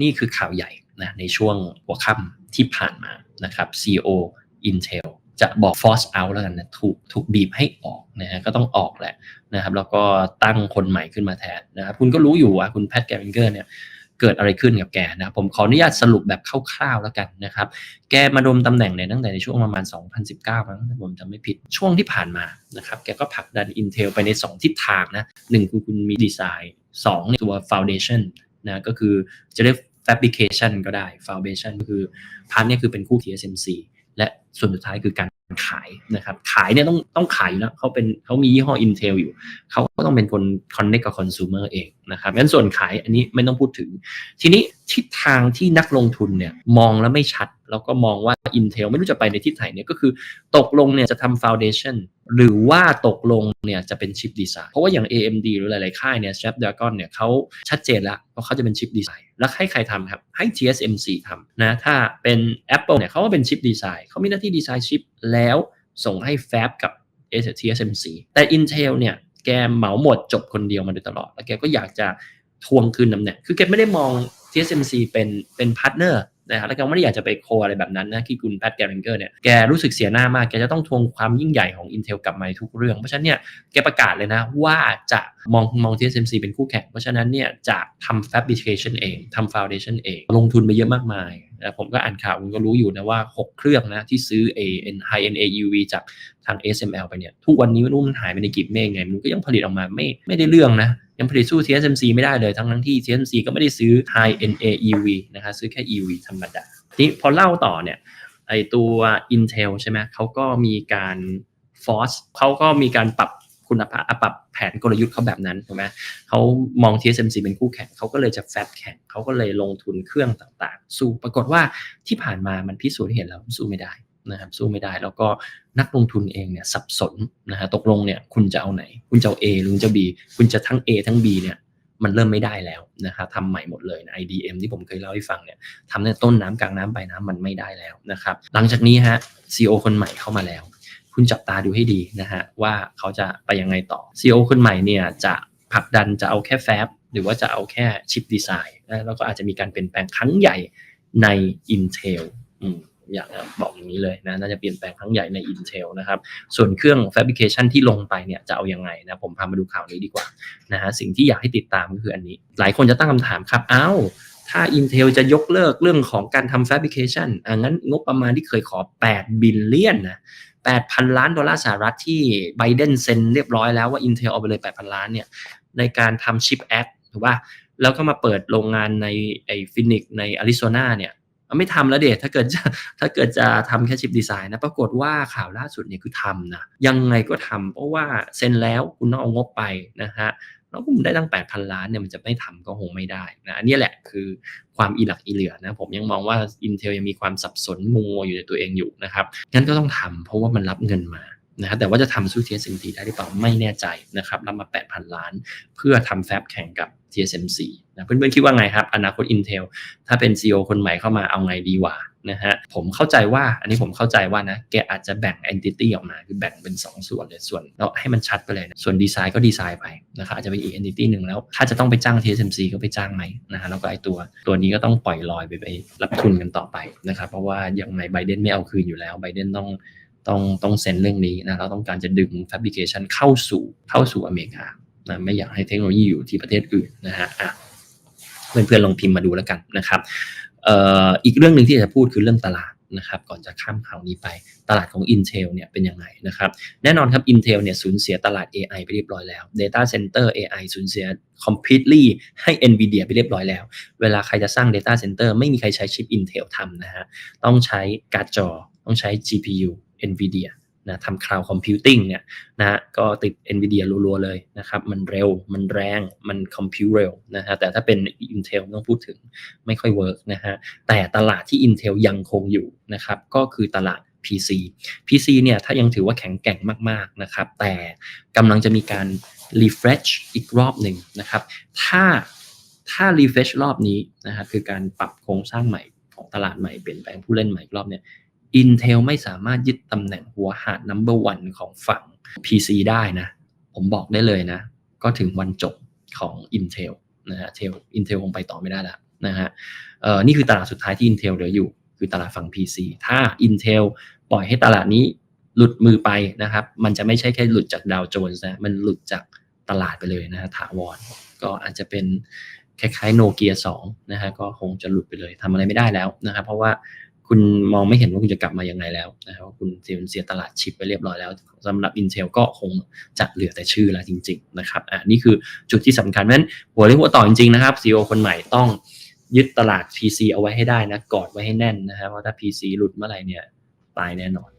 นี่คือข่าวใหญ่นะในช่วงหัวค่ำที่ผ่านมานะครับ CEO Intel จะบอก force out แล้วกันนะถูกถูกบีบให้ออกนะฮะก็ต้องออกแหละนะครับ แล้วก็ตั้งคนใหม่ขึ้นมาแทนนะครับคุณก็รู้อยู่ว่าคุณแพทแกริงเกอร์เนี่ยเกิดอะไรขึ้นกับแกนะผมขออนุญาตสรุปแบบคร่าวๆแล้วกันนะครับ แกมาดมตำแหน่งเนี่ยตั้งแต่ในช่วงประมาณ 2019มั้งถ้าผมจำไม่ผิดช่วงที่ผ่านมานะครับแกก็ผลักดัน Intel ไปใน 2 ทิศทางนะหนึ่งคือคุณมีดีไซน์2ในตัว foundation นะก็คือจะเรียก fabrication ก็ได้ foundation ก็คือพาร์ทเนี่ยคือเป็นคู่ TSMC และส่วนสุดท้ายคือการขายนะครับขายเนี่ยต้องต้องขายอยู่แล้วเขาเป็นเขามียี่ห้อ Intel อยู่ เขาก็ต้องเป็นคน connect กับ consumer เองนะครับงั้นส่วนขายอันนี้ไม่ต้องพูดถึง ทีนี้ทิศทางที่นักลงทุนเนี่ยมองแล้วไม่ชัด แล้วก็มองว่า Intel ไม่รู้จะไปในทิศไหนเนี่ยก็คือตกลงเนี่ยจะทำ foundation หรือว่าตกลงเนี่ยจะเป็นชิปดีไซน์เพราะว่าอย่าง AMD หรือหลาย ๆ ค่ายเนี่ย Snapdragon เนี่ยเขาชัดเจนแล้วว่าเขาจะเป็นชิปดีไซน์แล้วให้ใครทำครับ ให้ TSMC ทำนะถ้าเป็น Apple เนี่ยเขาก็เป็นชิปดีไซน์เขามีหน้าที่ดีไซน์ชิปแล้วส่งให้ Fab กับ TSMC แต่ Intel เนี่ยแกเหมาหมดจบคนเดียวมาโดยตลอด แล้วแกก็อยากจะทวงคืนตำแหน่งคือแกไม่ได้มอง TSMC เป็นเป็นพาร์ทเนอร์ นะครับแล้วแกไม่ได้อยากจะไปโคอะไรแบบนั้นนะที่คุณแพทแกริงเกอร์เนี่ยแกรู้สึกเสียหน้ามากแกจะต้องทวงความยิ่งใหญ่ของ Intel กลับมาทุกเรื่อง เพราะฉะนั้นเนี่ยแกประกาศเลยนะว่าจะมองมอง TSMC เป็นคู่แข่งเพราะฉะนั้นเนี่ยจะทำ fabrication เองทำ foundation เอง ลงทุนไปเยอะมากมาย นะผมก็อ่านข่าวคุณก็รู้อยู่นะว่า 6 เครื่องนะที่ซื้อ A high N AUV จากทาง SML ไปเนี่ย ทุกวันนี้ไม่รู้มันหายไปในกิบเมฆไง มันก็ยังผลิตออกมาไม่ไม่ได้เรื่องนะ ยังผลิตสู้ TSMC ไม่ได้เลย ทั้งทั้งที่ TSMC ก็ไม่ได้ซื้อ high N AUV นะครับซื้อแค่ E V ธรรมดานี่พอเล่าต่อเนี่ยไอตัว Intel ใช่ไหมเขาก็มีการ force เขาก็มีการปรับ คุณภาพปรับแผนกลยุทธ์เขาแบบนั้นถูกไหมเขามอง TSMC เป็นคู่แข่งเขาก็เลยจะแฟบแข่งเขาก็เลยลงทุนเครื่องต่างๆ สู้ปรากฏว่าที่ผ่านมามันพิสูจน์ให้เห็นแล้วสู้ไม่ได้นะครับสู้ไม่ได้แล้วก็นักลงทุนเองเนี่ยสับสนนะฮะตกลงเนี่ยคุณจะเอาไหน คุณจะเอา A หรือจะ B คุณจะทั้ง A ทั้ง B เนี่ยมันเริ่มไม่ได้แล้วนะครับทำใหม่หมดเลยนะ IDM ที่ผมเคยเล่าให้ฟังเนี่ยทำในต้นน้ำกลางน้ำปลายน้ำมันไม่ได้แล้วนะครับหลังจากนี้ฮะ CEO คนใหม่เข้ามาแล้ว คุณจับตาดูให้ดีนะฮะว่าเขาจะไปยังไงต่อ CEO คนใหม่เนี่ยจะผลักดันจะเอาแค่แฟบหรือว่าจะเอาแค่ชิปดีไซน์แล้วก็อาจจะมีการเปลี่ยนแปลงครั้งใหญ่ใน Intel อืมอยากบอกอย่างนี้เลยนะน่าจะเปลี่ยนแปลงครั้งใหญ่ใน Intel นะครับ ส่วนเครื่อง Fabrication ที่ลงไปเนี่ยจะเอายังไงนะผมพามาดูข่าวนี้ดีกว่านะฮะสิ่งที่อยากให้ติดตามก็คืออันนี้ หลายคนจะตั้งคำถามครับอ้าว ถ้า Intel จะยกเลิกเรื่องของการทำ Fabrication อ่างั้นงบประมาณที่เคยขอ 8 บิลเลียนนะ8,000 ล้านดอลลาร์สหรัฐที่ไบเดนเซ็นเรียบร้อยแล้วว่า Intel เอาไปเลย 8,000 ล้านเนี่ยในการทำชิปแอคถูกป่ะแล้วก็มาเปิดโรงงานในไอฟินิกในอาริโซนาเนี่ยไม่ทำแล้วเดชถ้าเกิดจะถ้าเกิดจะทำแค่ชิปดีไซน์นะ ปรากฏว่าข่าวล่าสุดเนี่ยคือทำนะ ยังไงก็ทำเพราะว่าเซ็นแล้วคุณต้องเอางบไปนะฮะ แล้วผมได้ตั้ง 8,000 ล้านเนี่ยมันจะไม่ทำก็คงไม่ได้นะอันนี้แหละคือความอีหลักอีเหลือนะผมยังมองว่า Intel ยังมีความสับสนงงอยู่ในตัวเองอยู่นะครับงั้นก็ต้องทำเพราะว่ามันรับเงินมานะฮะแต่ว่าจะทำสู้ TSMC ได้หรือเปล่าไม่แน่ใจนะครับรับมา 8,000 ล้าน เพื่อทำแฟบแข่งกับ TSMC นะเพื่อนๆคิดว่าไงครับ อนาคต Intel ถ้าเป็น CEO คนใหม่เข้ามาเอาไงดีวะนะฮะผมเข้าใจว่าอันนี้ผมเข้าใจว่านะแกอาจจะแบ่ง entity ออกมาคือแบ่งเป็น 2 ส่วนเลยส่วนแล้วให้มันชัดไปเลยนะส่วนดีไซน์ก็ดีไซน์ไปนะครับอาจจะเป็นอีก entity หนึ่งแล้ว ถ้าจะต้องไปจ้าง TSMC ก็ไปจ้างไหมนะฮะแล้วก็ไอตัวตัวนี้ก็ต้องปล่อยลอยไปไปรับทุนกันต่อไปนะครับเพราะว่าอย่างไรไบเดนไม่เอาคืนอยู่แล้วไบเดนต้องต้องต้องเซ็นเรื่องนี้นะเราต้องการจะดึง fabrication เข้าสู่เข้าสู่อเมริกา นะไม่อยากให้เทคโนโลยีอยู่ที่ประเทศอื่นนะฮะอะเพื่อนๆลองพิมพ์มาดูแล้วกันนะครับอ,อ,อีกเรื่องหนึ่งที่จะพูดคือเรื่องตลาดนะครับก่อนจะข้ามข่าวนี้ไปตลาดของ Intel เนี่ยเป็นยังไงนะครับแน่นอนครับ Intel เนี่ยสูญเสียตลาด AI ไปเรียบร้อยแล้ว Data Center AI สูญเสีย completely ให้ NVIDIA ไปเรียบร้อยแล้ว เวลาใครจะสร้าง Data Center ไม่มีใครใช้ชิป Intel ทำนะฮะต้องใช้การ์ดจอ ต้องใช้ GPU NVIDIA นะทำ cloud computing เนี่ยนะก็ติด NVIDIA รัวๆเลยนะครับ มันเร็วมันแรงมัน compute เร็วนะฮะแต่ถ้าเป็น Intel ต้องพูดถึงไม่ค่อยเวิร์กนะฮะแต่ตลาดที่ Intel ยังคงอยู่นะครับก็คือตลาด PC PC เนี่ยถ้ายังถือว่าแข็งแกร่งมากๆนะครับ แต่กำลังจะมีการ refresh อีกรอบหนึ่งนะครับ ถ้าถ้า refresh รอบนี้นะครับคือการปรับโครงสร้างใหม่ของตลาดใหม่เปลี่ยนแปลงผู้เล่นใหม่อีกรอบเนี่ย Intel ไม่สามารถยึดตำแหน่งหัวหาด number one ของฝั่ง PC ได้นะ ผมบอกได้เลยนะ ก็ถึงวันจบของ Intel นะฮะ Intel คงไปต่อไม่ได้ละนะฮะเออนี่คือตลาดสุดท้ายที่ Intel เหลืออยู่ คือตลาดฝั่ง PC ถ้า Intel ปล่อยให้ตลาดนี้หลุดมือไปนะครับ มันจะไม่ใช่แค่หลุดจากดาวโจนส์นะ มันหลุดจากตลาดไปเลยนะฮะถาวร ก็อาจจะเป็นคล้ายๆโนเกียสองนะฮะ ก็คงจะหลุดไปเลยทำอะไรไม่ได้แล้วนะครับ เพราะว่า คุณมองไม่เห็นว่าคุณจะกลับมายังไงแล้วนะครับว่าคุณเสียตลาดชิปไปเรียบร้อยแล้วสำหรับ Intel ก็คงจะเหลือแต่ชื่อแล้วจริง ๆ นะครับอ่านี่คือจุดที่สำคัญเพราะฉะนั้นหัวเรียกหัวต่อจริงๆนะครับ CEO คนใหม่ต้องยึดตลาด PC เอาไว้ให้ได้นะกอดไว้ให้แน่นนะครับเพราะถ้า PC หลุดเมื่อไหร่เนี่ยตายแน่นอน